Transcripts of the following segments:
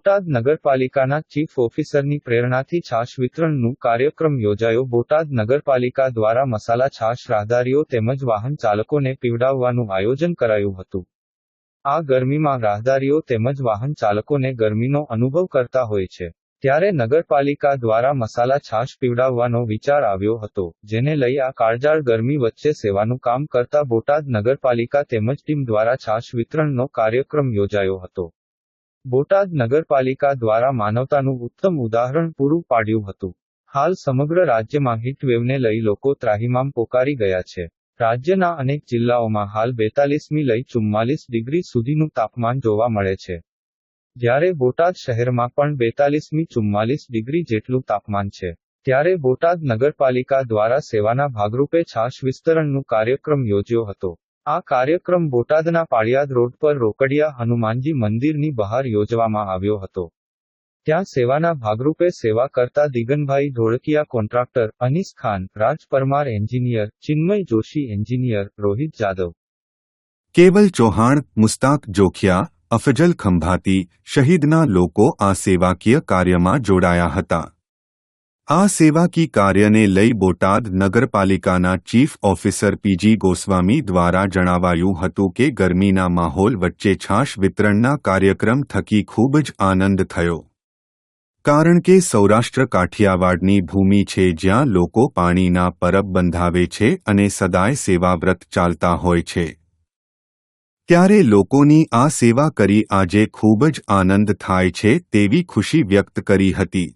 બોટાદ નગરપાલિકાના ચીફ ઓફિસરની પ્રેરણાથી છાશ વિતરણનું કાર્યક્રમ યોજાયો. બોટાદ નગરપાલિકા દ્વારા મસાલા છાશ રાહદારીઓ તેમજ વાહન ચાલકોને પીવડાવવાનું આયોજન કરાયું હતું. આ ગરમીમાં રાહદારીઓ તેમજ વાહન ચાલકોને ગરમીનો અનુભવ કરતા હોય છે. ત્યારે નગરપાલિકા દ્વારા મસાલા છાશ પીવડાવવાનો વિચાર આવ્યો હતો, જેને લઈ આ કાળજાળ ગરમી વચ્ચે સેવાનું કામ કરતા બોટાદ નગરપાલિકા તેમજ ટીમ દ્વારા છાશ વિતરણનો કાર્યક્રમ યોજાયો હતો. બોટાદ નગરપાલિકા દ્વારા માનવતાનું ઉત્તમ ઉદાહરણ પૂરું પાડ્યું હતું. હાલ સમગ્ર રાજ્યમાં હીટવેવને લઈ લોકો ત્રાહિમામ પોકારી ગયા છે. રાજ્યના અનેક જિલ્લાઓમાં હાલ બેતાલીસમી લઈ ચુમ્માલીસ ડિગ્રી સુધીનું તાપમાન જોવા મળે છે. જ્યારે બોટાદ શહેરમાં પણ બેતાલીસમી ચુમ્માલીસ ડિગ્રી જેટલું તાપમાન છે. ત્યારે બોટાદ નગરપાલિકા દ્વારા સેવાના ભાગરૂપે છાશ વિસ્તરણનું કાર્યક્રમ યોજ્યો હતો. આ કાર્યક્રમ બોટાદના પાળિયાદ રોડ પર રોકડિયા હનુમાનજી મંદિરની બહાર યોજવામાં આવ્યો હતો. ત્યાં સેવાના ભાગરૂપે સેવા કરતા Diganbhai Dholakia contractor Anis Khan, Raj Parmar engineer, Chinmay Joshi engineer, Rohit Jadav. Keval Chauhan, Mustaq Jokhiya, Afzal ખંભાતી શહીદના લોકો આ સેવાકીય કાર્યમાં જોડાયા હતા. આ સેવાકી કાર્યને લઈ બોટાદ નગરપાલિકાના ચીફ ઓફિસર પીજી ગોસ્વામી દ્વારા જણાવાયું હતું કે ગરમીના માહોલ વચ્ચે છાશ વિતરણના કાર્યક્રમ થકી ખૂબ જ આનંદ થયો. કારણ કે સૌરાષ્ટ્ર કાઠિયાવાડની ભૂમિ છે જ્યાં લોકો પાણીના પરબ બંધાવે છે અને સદાય સેવાવ્રત ચાલતા હોય છે. ત્યારે લોકોની આ સેવા કરી આજે ખૂબ જ આનંદ થાય છે તેવી ખુશી વ્યક્ત કરી હતી.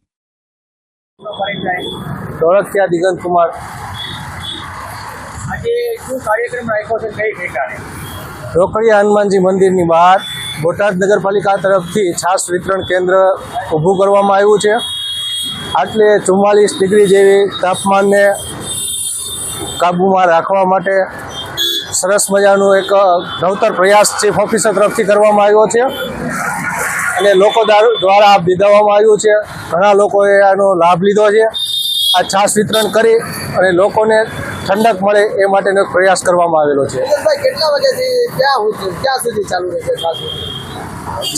ધોળકિયા દિગંત કુમાર. આજે શું કાર્યક્રમ રાખ્યો છે કઈ ઠેકાણે? રોકડીયા હનુમાનજી મંદિરની બહાર બોટાદ નગરપાલિકા તરફથી છાશ વિતરણ કેન્દ્ર ઊભું કરવામાં આવ્યું છે. આટલે ચુમ્માલીસ ડિગ્રી જેવી તાપમાનને કાબૂમાં રાખવા માટે સરસ મજાનું એક નવતર પ્રયાસ ચીફ ઓફિસર તરફથી કરવામાં આવ્યો છે. અને લોકો દ્વારા આ આવ્યું છે. ઘણા લોકોએ આનો લાભ લીધો છે. આ છાશ વિતરણ કરી અને લોકોને ઠંડક મળે એ માટેનો પ્રયાસ કરવામાં આવેલો છે. કેટલા વાગ્યાથી ક્યાં ક્યાં સુધી ચાલુ રહેશે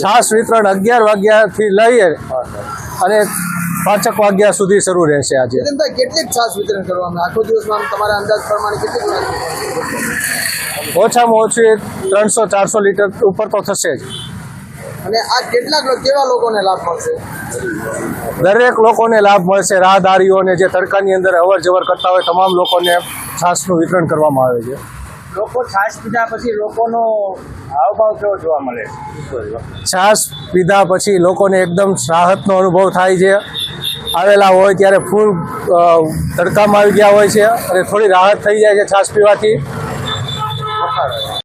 છાશ વિતરણ? અગિયાર વાગ્યાથી લઈએ અને પાંચક વાગ્યા સુધી શરૂ રહેશે આજે. કેટલીક છાસ વિતરણ કરવામાં આખો દિવસમાં તમારા અંદાજ પ્રમાણે કેટલી ઓછામાં ઓછી ત્રણસો ચારસો લીટર ઉપર તો થશે જ. અને આ કેટલાક કેવા લોકોને લાભ મળશે? દરેક લોકોને લાભ મળશે. રાહદારીઓને જે તડકાની અંદર અવર જવર કરતા હોય તમામ લોકોને છાસનું વિતરણ કરવામાં આવે છે. લોકો છાશ પીધા પછી લોકોનો હાવભાવ કેવો જોવા મળે? છાસ પીધા પછી લોકોને એકદમ રાહતનો અનુભવ થાય છે. આવેલા હોય ત્યારે ફૂલ તડકામાં આવી ગયા હોય છે અને થોડી રાહત થઈ જાય છે છાસ પીવાથી.